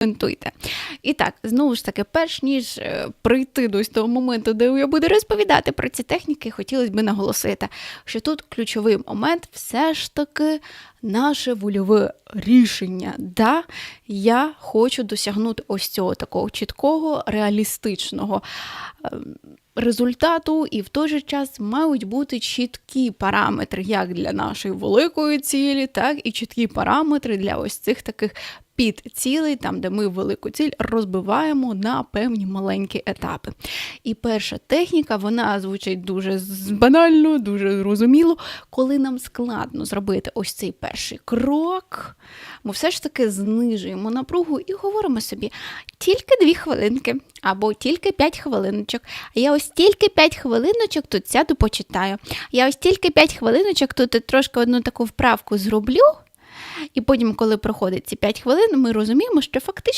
коментуйте. І так, знову ж таки, перш ніж е, прийти до того моменту, де я буду розповідати про ці техніки, хотілося б наголосити, що тут ключовий момент все ж таки наше вольове рішення. Да, я хочу досягнути ось цього такого чіткого, реалістичного. ем, Результату, і в той же час мають бути чіткі параметри як для нашої великої цілі, так і чіткі параметри для ось цих таких підцілей, там, де ми велику ціль розбиваємо на певні маленькі етапи. І перша техніка, вона звучить дуже банально, дуже зрозуміло. Коли нам складно зробити ось цей перший крок, ми все ж таки знижуємо напругу і говоримо собі тільки дві хвилинки або тільки 5 хвилиночок. А я ось тільки 5 хвилиночок тут сяду почитаю. Я ось тільки 5 хвилиночок тут трошки одну таку вправку зроблю. І потім, коли проходить ці 5 хвилин, ми розуміємо, що фактично